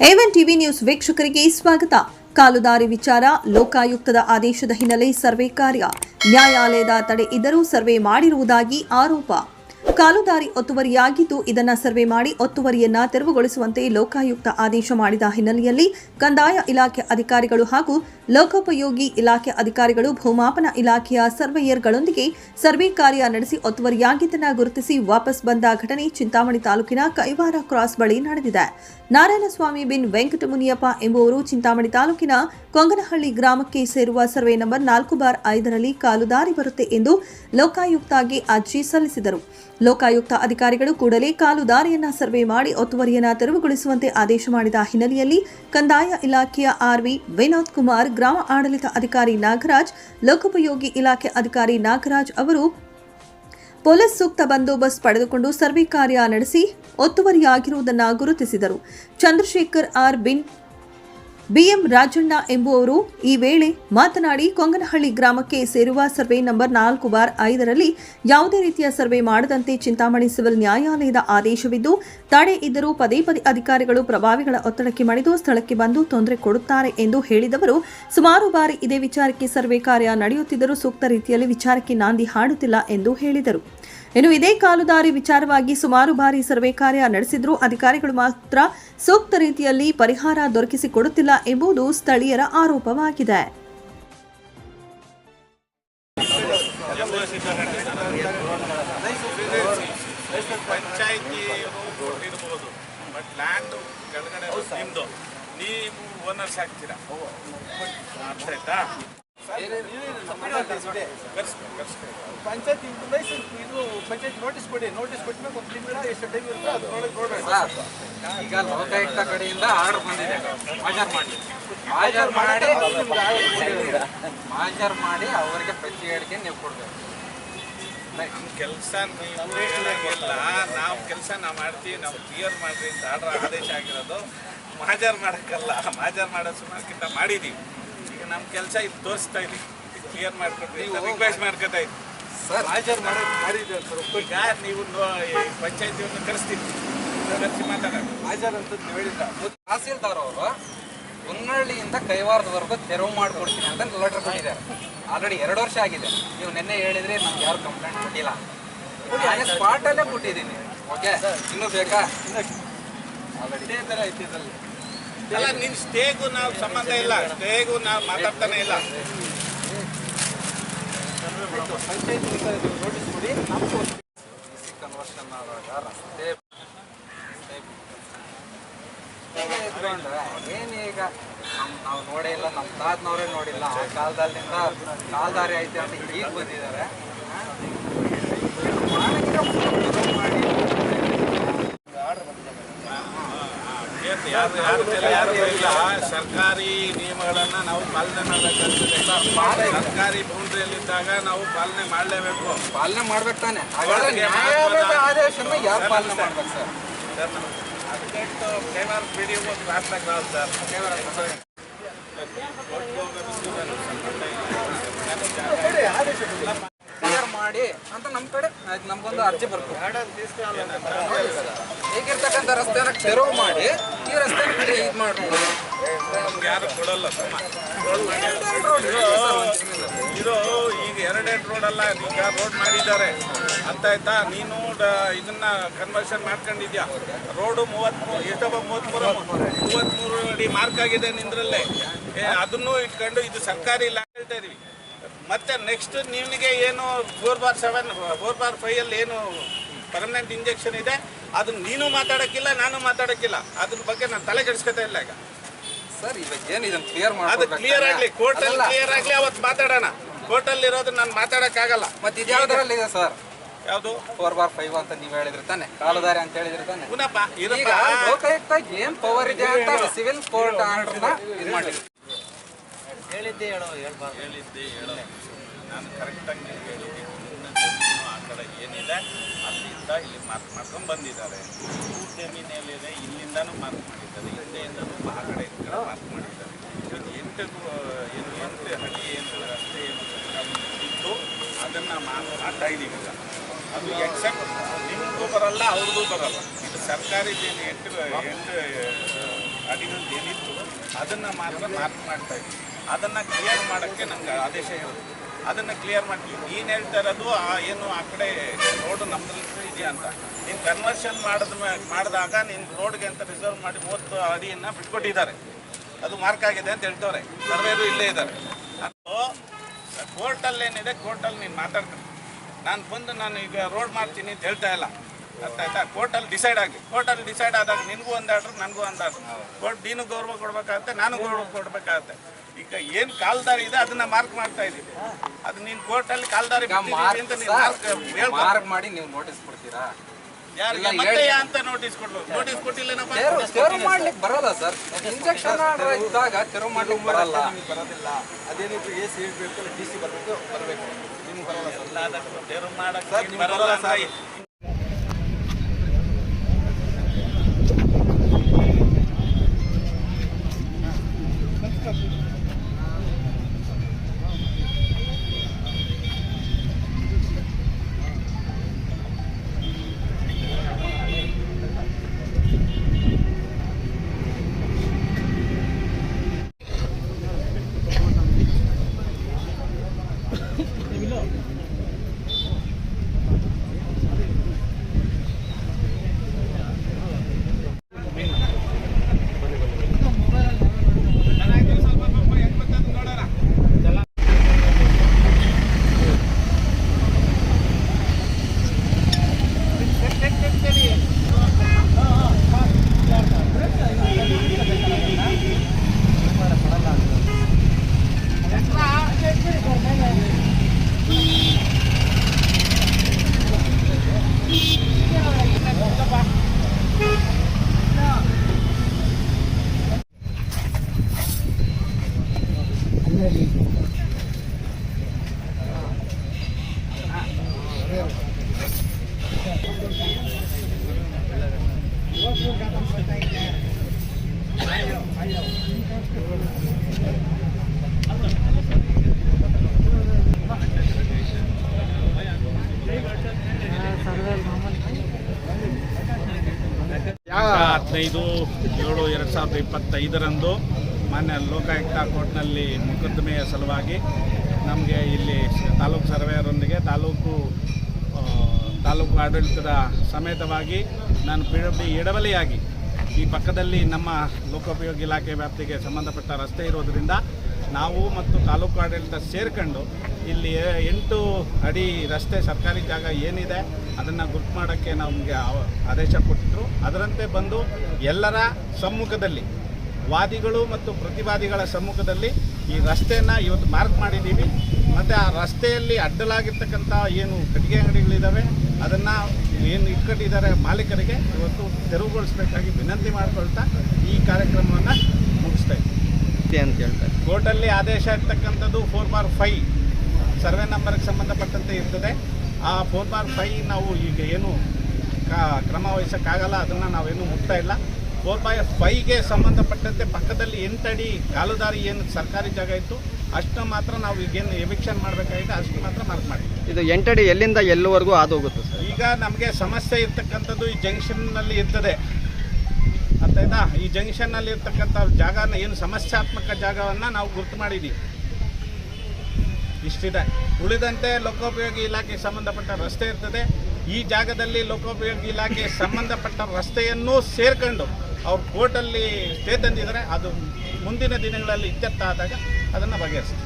A one TV news ವೀಕ್ಷಕರಿಗೆ ಸ್ವಾಗತ. ಕಾಲುದಾರಿ ವಿಚಾರ, ಲೋಕಾಯುಕ್ತದ ಆದೇಶದ ಹಿನ್ನೆಲೆ ಸರ್ವೆ ಕಾರ್ಯ. ನ್ಯಾಯಾಲಯದ ತಡೆ ಇದ್ದರೂ ಸರ್ವೆ ಮಾಡಿರುವುದಾಗಿ ಆರೋಪ. ಕಾಲುದಾರಿ ಒತ್ತುವರಿಯಾಗಿದ್ದು ಇದನ್ನು ಸರ್ವೆ ಮಾಡಿ ಒತ್ತುವರಿಯನ್ನ ತೆರವುಗೊಳಿಸುವಂತೆ ಲೋಕಾಯುಕ್ತ ಆದೇಶ ಮಾಡಿದ ಹಿನ್ನೆಲೆಯಲ್ಲಿ ಕಂದಾಯ ಇಲಾಖೆ ಅಧಿಕಾರಿಗಳು ಹಾಗೂ ಲೋಕೋಪಯೋಗಿ ಇಲಾಖೆ ಅಧಿಕಾರಿಗಳು ಭೂಮಾಪನ ಇಲಾಖೆಯ ಸರ್ವೇಯರ್ಗಳೊಂದಿಗೆ ಸರ್ವೆ ಕಾರ್ಯ ನಡೆಸಿ ಒತ್ತುವರಿಯಾಗಿದ್ದನ್ನ ಗುರುತಿಸಿ ವಾಪಸ್ ಬಂದ ಘಟನೆ ಚಿಂತಾಮಣಿ ತಾಲೂಕಿನ ಕೈವಾರ ಕ್ರಾಸ್ ಬಳಿ ನಡೆದಿದೆ. ನಾರಾಯಣಸ್ವಾಮಿ ಬಿನ್ ವೆಂಕಟಮುನಿಯಪ್ಪ ಎಂಬುವರು ಚಿಂತಾಮಣಿ ತಾಲೂಕಿನ ಕೊಂಗನಹಳ್ಳಿ ಗ್ರಾಮಕ್ಕೆ ಸೇರುವ ಸರ್ವೆ ನಂಬರ್ ನಾಲ್ಕು ಬಾರ್ ಐದರಲ್ಲಿ ಕಾಲುದಾರಿ ಬರುತ್ತೆ ಎಂದು ಲೋಕಾಯುಕ್ತಾಗಿ ಅರ್ಜಿ ಸಲ್ಲಿಸಿದರು. ಲೋಕಾಯುಕ್ತ ಅಧಿಕಾರಿಗಳು ಕೂಡಲೇ ಕಾಲುದಾರಿಯನ್ನ ಸರ್ವೆ ಮಾಡಿ ಒತ್ತುವರಿಯನ್ನ ತೆರವುಗೊಳಿಸುವಂತೆ ಆದೇಶ ಮಾಡಿದ ಹಿನ್ನೆಲೆಯಲ್ಲಿ ಕಂದಾಯ ಇಲಾಖೆಯ ಆರ್ವಿ ವಿನೋದ್ ಕುಮಾರ್, ಗ್ರಾಮ ಆಡಳಿತ ಅಧಿಕಾರಿ ನಾಗರಾಜ್, ಲೋಕೋಪಯೋಗಿ ಇಲಾಖೆ ಅಧಿಕಾರಿ ನಾಗರಾಜ್ ಅವರು ಪೊಲೀಸ್ ಸೂಕ್ತ ಬಂದೋಬಸ್ತ್ ಪಡೆದುಕೊಂಡು ಸರ್ವೆ ಕಾರ್ಯ ನಡೆಸಿ ಒತ್ತುವರಿಯಾಗಿರುವುದನ್ನು ಗುರುತಿಸಿದರು. ಚಂದ್ರಶೇಖರ್ ಆರ್ ಬಿನ್ ಬಿಎಂ ರಾಜಣ್ಣ ಎಂಬುವವರು ಈ ವೇಳೆ ಮಾತನಾಡಿ ಕೊಂಗನಹಳ್ಳಿ ಗ್ರಾಮಕ್ಕೆ ಸೇರುವ ಸರ್ವೆ ನಂಬರ್ ನಾಲ್ಕು ಬಾರ್ ಐದರಲ್ಲಿ ಯಾವುದೇ ರೀತಿಯ ಸರ್ವೆ ಮಾಡದಂತೆ ಚಿಂತಾಮಣಿ ಸಿವಿಲ್ ನ್ಯಾಯಾಲಯದ ಆದೇಶವಿದ್ದು, ತಡೆ ಇದ್ದರೂ ಪದೇ ಪದೇ ಅಧಿಕಾರಿಗಳು ಪ್ರಭಾವಿಗಳ ಒತ್ತಡಕ್ಕೆ ಮಣಿದು ಸ್ಥಳಕ್ಕೆ ಬಂದು ತೊಂದರೆ ಕೊಡುತ್ತಾರೆ ಎಂದು ಹೇಳಿದವರು. ಸುಮಾರು ಬಾರಿ ಇದೇ ವಿಚಾರಕ್ಕೆ ಸರ್ವೆ ಕಾರ್ಯ ನಡೆಯುತ್ತಿದ್ದರೂ ಸೂಕ್ತ ರೀತಿಯಲ್ಲಿ ವಿಚಾರಕ್ಕೆ ನಾಂದಿ ಹಾಡುತ್ತಿಲ್ಲ ಎಂದು ಹೇಳಿದರು. ಇನ್ನು ಇದೇ ಕಾಲುದಾರಿ ವಿಚಾರವಾಗಿ ಸುಮಾರು ಬಾರಿ ಸರ್ವೆ ಕಾರ್ಯ ನಡೆಸಿದ್ರೂ ಅಧಿಕಾರಿಗಳು ಮಾತ್ರ ಸೂಕ್ತ ರೀತಿಯಲ್ಲಿ ಪರಿಹಾರ ದೊರಕಿಸಿಕೊಡುತ್ತಿಲ್ಲ ಎಂಬುದು ಸ್ಥಳೀಯರ ಆರೋಪವಾಗಿದೆ. ನೀವು ಓನರ್ಸ್ ಆಗ್ತೀರಾ? ಕರ್ಸ್ಕೊ. ಲೈಸೆನ್ಸ್ ಇದು ಪಂಚಾಯತ್ ನೋಟಿಸ್ ಕೊಡಿ ನೋಟಿಸ್ ಕೊಟ್ಮೇಲೆ ಒಂದು ತಿಂಗಳ ಎಷ್ಟು ಟೈಮ್ ಇರುತ್ತೆ ಅದ್ರೊಳಗೆ ನೋಡ್ಬೇಕು ಈಗ ಲೋಕಾಯುಕ್ತ ಕಡೆಯಿಂದ ಆರ್ಡರ್ ಬಂದಿದೆ ಮಾಜರ್ ಮಾಡಿ ಹಾಜರ್ ಮಾಡಿ ಹಾಜರ್ ಮಾಡಿ ಅವರಿಗೆ ಪ್ರತಿ ಹೇಳಿಕೆ ನೀವು ಕೊಡ್ಬೇಕು ನಮ್ಮ ಕೆಲಸ ಹೇಳಂಗಿಲ್ಲ ನಾವು ಕೆಲಸ ನಾವು ಮಾಡ್ತೀವಿ ನಾವು ಕ್ಲಿಯರ್ ಮಾಡ್ರಿ ಅಂತ ಆರ್ಡರ್ ಆದೇಶ ಆಗಿರೋದು ಮಾಜಾರ್ ಮಾಡೋಕ್ಕಲ್ಲ ಮಾಜಾರ್ ಮಾಡೋ ಸುಮಾರ್ಕಿಂತ ಮಾಡಿದ್ದೀವಿ ಈಗ ನಮ್ಮ ಕೆಲಸ ಇದು ತೋರಿಸ್ತಾ ಇದೆ ಕ್ಲಿಯರ್ ಮಾಡ್ಕೊಟ್ರಿ ರಿಕ್ವೆಸ್ಟ್ ಮಾಡ್ಕೊತಾ ಇದ್ವಿ ಸರ್ ಹಾಜರ್ ಮಾಡೋದು ಮಾಡಿದ್ದೀವಿ ಸರ್ ಯಾರು ನೀವು ಪಂಚಾಯತಿಯನ್ನು ಕರೆಸ್ತೀವಿ ಕರೆಸಿ ಮಾತಾಡೋಣ. ಹಾಜರ್ ಅಂತ ನೀವು ಹೇಳಿದ್ರ? ತಹಸೀಲ್ದಾರ್ ಅವರು ಹೊನ್ನಳ್ಳಿಯಿಂದ ಕೈವಾರದವರೆಗೂ ತೆರವು ಮಾಡಿಕೊಡ್ತೀನಿ ಅಂತ ಲೆಟರ್ ಕೊಟ್ಟಿದ್ದಾರೆ. ಆಲ್ರೆಡಿ ಎರಡು ವರ್ಷ ಆಗಿದೆ. ನೀವು ನಿನ್ನೆ ಹೇಳಿದ್ರೆ ನಮ್ಗೆ ಯಾರು ಕಂಪ್ಲೇಂಟ್ ಕೊಟ್ಟಿಲ್ಲ. ಸ್ಪಾಟ್ ಸ್ಪಾಟಲ್ಲೇ ಕೊಟ್ಟಿದ್ದೀನಿ. ಓಕೆ ಇನ್ನೂ ಬೇಕಾ? ಇದೇ ತರ ಐತಿ ಇದರಲ್ಲಿ. ಅಲ್ಲ ನಿನ್ ಸ್ಟೇಗೂ ನಾವು ಸಂಬಂಧ ಇಲ್ಲ. ಸ್ಟೇಗೂ ನಾವು ಮಾತಾಡ್ತಾನೆ ಇಲ್ಲ. ಕನ್ವರ್ಷನ್ ರಸ್ತೆ ಏನೀಗ? ನಾವು ನೋಡೇ ಇಲ್ಲ ನಮ್ಮ ತಾತನವರೇ ನೋಡಿಲ್ಲ. ಆ ಕಾಲದಲ್ಲಿಂದ ಕಾಲ್ದಾರಿ ಐತೆ ಅಂತ ಈಗ ಬಂದಿದ್ದಾರೆ. ಯಾರು ಯಾರು ಮೇಲೆ ಯಾರು ಇಲ್ಲ. ಸರ್ಕಾರಿ ನಿಯಮಗಳನ್ನ ನಾವು ಪಾಲನೆ ಮಾಡಬೇಕಾಗ್ತದೆ ಸರ್ಕಾರಿ ಬೌಂಡ್ರಿಯಲ್ಲಿದ್ದಾಗ ನಾವು ಪಾಲನೆ ಮಾಡಲೇಬೇಕು. ಪಾಲನೆ ಮಾಡ್ಬೇಕು ತಾನೆ. ಆದೇಶನ ಯಾರು ಪಾಲನೆ ಮಾಡ್ಬೇಕು ಸರ್? ಅದಕ್ಕೆ Kaivara P D O cross ಆಗ್ತಾವಲ್ಲ sir clear ಮಾಡಿ ಅಂತ ನಮ್ಮ ಕಡೆ ಆಯ್ತು, ನಮ್ಗೊಂದು ಅರ್ಜಿ ಬರ್ತದೆ ಈಗಿರ್ತಕ್ಕಂಥ ರಸ್ತೆನ ತೆರವು ಮಾಡಿ, ಈ ರಸ್ತೆ ಇದು ಮಾಡ್ಬೋದು ಯಾರು ಕೊಡಲ್ಲ ಇದು ಈಗ ಎರಡೆರಡು ರೋಡ್ ಅಲ್ಲ, ಈಗ ರೋಡ್ ಮಾಡಿದ್ದಾರೆ. ಅಂತ ಆಯ್ತಾ? ನೀನು ಇದನ್ನ ಕನ್ವರ್ಷನ್ ಮಾಡ್ಕೊಂಡಿದ್ಯಾ? ರೋಡು ಮೂವತ್ಮೂರು ಎಷ್ಟೊಬ್ಬ ಮೂವತ್ಮೂರು ಮೂವತ್ಮೂರು ಅಡಿ ಮಾರ್ಕ್ ಆಗಿದೆ ನಿಂದ್ರಲ್ಲೇ. ಅದನ್ನು ಇಟ್ಕೊಂಡು ಇದು ಸರ್ಕಾರಿ ಇಲ್ಲ ಹೇಳ್ತಾ ಇದೀವಿ. ಮತ್ತೆ ನೆಕ್ಸ್ಟ್ ನಿಮಗೆ ಏನು four bar seven four bar five ಅಲ್ಲಿ ಏನು ಪರ್ಮನೆಂಟ್ ಇಂಜೆಕ್ಷನ್ ಇದೆ ಅದನ್ನ ನೀನು ಮಾತಾಡಕ್ಕಿಲ್ಲ ನಾನು ಮಾತಾಡಕ್ಕಿಲ್ಲ. ಅದ್ರ ಬಗ್ಗೆ ನಾನು ತಲೆ ಕೆಡಿಸ್ಕೊತಾ ಇಲ್ಲ ಈಗ. ಸರ್ ಇವಾಗ ಏನು ಇದನ್ನ ಕ್ಲಿಯರ್ ಅದು ಕ್ಲಿಯರ್ ಆಗ್ಲಿ ಕೋರ್ಟ್ ಅಲ್ಲಿ ಕ್ಲಿಯರ್ ಆಗ್ಲಿ ಅವತ್ತು ಮಾತಾಡೋಣ. ಕೋರ್ಟ್ ಅಲ್ಲಿ ಇರೋದು ನಾನು ಮಾತಾಡಕ್ ಆಗಲ್ಲ ಮತ್ತೆ ಇದು ಯಾವ್ದ್ರಲ್ಲಿ ಇದೆ ಸರ್? ಯಾವುದು? ಫೋರ್ ಬಾರ್ ಫೈವ್ ಅಂತ ನೀವು ಹೇಳಿದ್ರಿ ತಾನೆ. ಕಾಲುದಾರಿ ಅಂತ ಹೇಳಿದ್ರಿ ತಾನೆ. ಪುನಪ್ಪ ಈಗ ಲೋಕಾಯುಕ್ತ ಏನ್ ಪವರ್ ಇದೆ ಅಂತ ಸಿವಿಲ್ ಕೋರ್ಟ್ ಆರ್ಡರ್ನ ಇದು ಮಾಡಿ ಹೇಳಿದ್ದೆ ಹೇಳೋ ಹೇಳಿದ್ದೆ ಹೇಳೋ. ನಾನು ಕರೆಕ್ಟಾಗಿ ನೀವು ಹೇಳಿದ್ದೀನಿ ಜಮೀನು ಆ ಕಡೆ ಏನಿದೆ ಅಲ್ಲಿಂದ ಇಲ್ಲಿ ಮಾರ್ಕ್ ಮಾಡ್ಕೊಂಡು ಬಂದಿದ್ದಾರೆ. ಜಮೀನು ಎಲ್ಲಿದೆ ಇಲ್ಲಿಂದನೂ ಮಾರ್ಕ್ ಮಾಡಿದ್ದಾರೆ. ಹಿಂದೆಯಿಂದನೂ ಆ ಕಡೆ ಮಾರ್ಕ್ ಮಾಡಿದ್ದಾರೆ. ಇವತ್ತು ಎಂಟು ಏನು ಎಂಟು ಹಳ್ಳಿ ಏನು ರಸ್ತೆ ಏನು ಇತ್ತು ಅದನ್ನು ಮಾಡ್ತಾ ಇದ್ದೀವಿ ಈಗ ಅದು ಎಕ್ಸೆಪ್ಟ್ ನಿಮಗೂ ಬರಲ್ಲ ಅವ್ರಿಗೂ ಬರಲ್ಲ. ಇದು ಸರ್ಕಾರಿ ಏನು ಎಂಟು ಎಂಟು ಅಡಿಗಳು ಏನಿತ್ತು ಅದನ್ನು ಮಾತ್ರ ಮಾರ್ಕ್ ಮಾಡ್ತಾ ಇದ್ವಿ ಅದನ್ನು ಕ್ಲಿಯರ್ ಮಾಡೋಕ್ಕೆ ನಂಗೆ ಆದೇಶ ಇರುತ್ತೆ ಅದನ್ನು ಕ್ಲಿಯರ್ ಮಾಡ್ತೀವಿ ನೀನು ಹೇಳ್ತಾ ಇರೋದು ಆ ಏನು ಆ ಕಡೆ ರೋಡ್ ನಮ್ಮಲ್ಲಿ ಇದೆಯಾ ಅಂತ. ನೀನು ಕನ್ವರ್ಷನ್ ಮಾಡಿದ ಮಾಡಿದಾಗ ನೀನು ರೋಡ್ಗೆ ಅಂತ ರಿಸರ್ವ್ ಮಾಡಿ ಮೂವತ್ತು ಅಡಿಯನ್ನು ಬಿಟ್ಕೊಟ್ಟಿದ್ದಾರೆ. ಅದು ಮಾರ್ಕ್ ಆಗಿದೆ ಅಂತ ಹೇಳ್ತವ್ರೆ. ಸರ್ವೇರು ಇಲ್ಲೇ ಇದ್ದಾರೆ. ಅದು ಕೋರ್ಟಲ್ಲಿ ಏನಿದೆ ಕೋರ್ಟಲ್ಲಿ ನೀನು ಮಾತಾಡ್ತೀನಿ ನಾನು ಬಂದು ನಾನು ಈಗ ರೋಡ್ ಮಾಡ್ತೀನಿ ಅಂತ ಹೇಳ್ತಾ ಇಲ್ಲ. ಅರ್ಥ ಆಯ್ತಾ? ಕೋರ್ಟಲ್ಲಿ ಡಿಸೈಡ್ ಆಗಲಿ ಕೋರ್ಟಲ್ಲಿ ಡಿಸೈಡ್ ಆದಾಗ ನಿನಗೂ ಒಂದು ಆರ್ಡ್ರ್ ನನಗೂ ಒಂದು ಆರ್ಡ್ರ್ ಕೋರ್ಟ್ ನೀನು ಗೌರವ ಕೊಡ್ಬೇಕಾಗತ್ತೆ ನಾನು ಗೌರವ ಕೊಡ್ಬೇಕಾಗತ್ತೆ. ಈಗ ಏನ್ ಕಾಲ್ದಾರಿ ಇದೆ ಅದನ್ನ ಮಾರ್ಕ್ ಮಾಡ್ತಾ ಇದ್ದೀವಿ ಅದು ಕೋರ್ಟ್ ಕೋರ್ಟಲ್ಲಿ ಕಾಲ್ದಾರಿ ಅಂತ ನೀನು ಮಾರ್ಕ್ ಮಾರ್ಕ್ ಮಾಡಿ ನೀವು ನೋಟಿಸ್ ಕೊಡ್ತೀರಾ? ಯಾರಿಗೆ? ಇಲ್ಲ, ಮತ್ತೆ ಹೇಳಿ. ಯಾ ಅಂತ ನೋಟಿಸ್ ನೋಟಿಸ್ ಕೊಟ್ಟಿಲ್ಲನಪ್ಪ? ತೆರವು ತೆರವು ಮಾಡ್ಲಿಕ್ಕೆ ಬರಲ್ಲ ಸರ್ ಇಂಜೆಕ್ಷನ್ ಇದ್ದಾಗ ತೆರವು ಮಾಡ್ಲಿಕ್ಕೆ ಬರಲ್ಲ. ನಿಮ್ಗೆ ಬರೋದಿಲ್ಲ. ಅದೇನಿದ್ರು ಎ ಸಿ ಬೇಕು ಡಿ ಸಿ ಬರಬೇಕು ಬರಬೇಕು. ನಿಮ್ಗೆ ಬರಲ್ಲ ಸರ್ ಎಲ್ಲ ಅದಕ್ಕೆ ತೆರವು ಮಾಡಕ್ಕೆ ಸರ್, ಬರಲ್ಲ ಬರಲ್ಲ ಹದಿನೈದು ಏಳು ಎರಡು ಸಾವಿರದ ಇಪ್ಪತ್ತೈದರಂದು ಮಾನ್ಯ ಲೋಕಾಯುಕ್ತ ಕೋರ್ಟ್ನಲ್ಲಿ ಮೊಕದ್ದಮೆಯ ಸಲುವಾಗಿ ನಮಗೆ ಇಲ್ಲಿ ತಾಲೂಕು ಸರ್ವೆಯರೊಂದಿಗೆ ತಾಲೂಕು ತಾಲೂಕು ಆಡಳಿತದ ಸಮೇತವಾಗಿ ನಾನು ಪಿ ಡಬ್ಲ್ಯೂ ಡಿ ಎಡವಲಿಯಾಗಿ ಈ ಪಕ್ಕದಲ್ಲಿ ನಮ್ಮ ಲೋಕೋಪಯೋಗಿ ಇಲಾಖೆ ವ್ಯಾಪ್ತಿಗೆ ಸಂಬಂಧಪಟ್ಟ ರಸ್ತೆ ಇರೋದರಿಂದ ನಾವು ಮತ್ತು ತಾಲೂಕು ಆಡಳಿತ ಸೇರಿಕೊಂಡು ಇಲ್ಲಿ ಎಂಟು ಅಡಿ ರಸ್ತೆ ಸರ್ಕಾರಿ ಜಾಗ ಏನಿದೆ ಅದನ್ನು ಗುರ್ತು ಮಾಡೋಕ್ಕೆ ನಮಗೆ ಆದೇಶ ಕೊಟ್ಟಿದ್ರು ಅದರಂತೆ ಬಂದು ಎಲ್ಲರ ಸಮ್ಮುಖದಲ್ಲಿ ವಾದಿಗಳು ಮತ್ತು ಪ್ರತಿವಾದಿಗಳ ಸಮ್ಮುಖದಲ್ಲಿ ಈ ರಸ್ತೆಯನ್ನು ಇವತ್ತು ಮಾರ್ಕ್ ಮಾಡಿದ್ದೀವಿ. ಮತ್ತು ಆ ರಸ್ತೆಯಲ್ಲಿ ಅಡ್ಡಲಾಗಿರ್ತಕ್ಕಂಥ ಏನು ಕಟ್ಟಿಗೆ ಅಂಗಡಿಗಳಿದ್ದಾವೆ ಅದನ್ನು ಏನು ಇಟ್ಕೊಂಡಿದ್ದಾರೆ ಮಾಲೀಕರಿಗೆ ಇವತ್ತು ತೆರವುಗೊಳಿಸಬೇಕಾಗಿ ವಿನಂತಿ ಮಾಡಿಕೊಳ್ತಾ ಈ ಕಾರ್ಯಕ್ರಮವನ್ನು ಮುಗಿಸ್ತಾ ಇದ್ದೀವಿ ಅಂತ ಹೇಳ್ತಾರೆ. ಕೋರ್ಟಲ್ಲಿ ಆದೇಶ ಇರ್ತಕ್ಕಂಥದ್ದು ಫೋರ್ ಬಾರ್ ಫೈ ಸರ್ವೆ ನಂಬರ್ಗೆ ಸಂಬಂಧಪಟ್ಟಂತೆ ಇರ್ತದೆ. ಆ ಫೋರ್ ಬಾರ್ ಫೈ ನಾವು ಈಗ ಏನು ಕ- ಕ್ರಮ ವಹಿಸೋಕ್ಕಾಗಲ್ಲ ಅದನ್ನು ನಾವೇನು ಮುಟ್ತಾ ಇಲ್ಲ. ಫೋರ್ ಬೈ ಫೈಗೆ ಸಂಬಂಧಪಟ್ಟಂತೆ ಪಕ್ಕದಲ್ಲಿ ಎಂಟಡಿ ಕಾಲುದಾರಿ ಏನು ಸರ್ಕಾರಿ ಜಾಗ ಇತ್ತು ಅಷ್ಟು ಮಾತ್ರ ನಾವು ಈಗೇನು ಎವಿಕ್ಷನ್ ಮಾಡಬೇಕಾಗಿದೆ ಅಷ್ಟು ಮಾತ್ರ ಮಾರ್ಕ್ ಮಾಡಿ ಇದು ಎಂಟಡಿ ಎಲ್ಲಿಂದ ಎಲ್ಲವರೆಗೂ ಹಾದು ಹೋಗುತ್ತೆ ಸರ್? ಈಗ ನಮಗೆ ಸಮಸ್ಯೆ ಇರ್ತಕ್ಕಂಥದ್ದು ಈ ಜಂಕ್ಷನ್ನಲ್ಲಿ ಇರ್ತದೆ. ಅಂತ ಆಯ್ತಾ ಈ ಜಂಕ್ಷನ್ನಲ್ಲಿ ಇರ್ತಕ್ಕಂಥ ಜಾಗನ ಏನು ಸಮಸ್ಯಾತ್ಮಕ ಜಾಗವನ್ನು ನಾವು ಗುರ್ತು ಮಾಡಿದ್ದೀವಿ ಇಷ್ಟಿದೆ. ಉಳಿದಂತೆ ಲೋಕೋಪಯೋಗಿ ಇಲಾಖೆಗೆ ಸಂಬಂಧಪಟ್ಟ ರಸ್ತೆ ಇರ್ತದೆ. ಈ ಜಾಗದಲ್ಲಿ ಲೋಕೋಪಯೋಗಿ ಇಲಾಖೆ ಸಂಬಂಧಪಟ್ಟ ರಸ್ತೆಯನ್ನು ಸೇರ್ಕೊಂಡು ಅವ್ರು ಕೋರ್ಟಲ್ಲಿ ಸ್ಟೇ ತಂದಿದ್ದಾರೆ. ಅದು ಮುಂದಿನ ದಿನಗಳಲ್ಲಿ ಇತ್ಯರ್ಥ ಆದಾಗ ಅದನ್ನು ಬಗೆಹರಿಸ್ತಾರೆ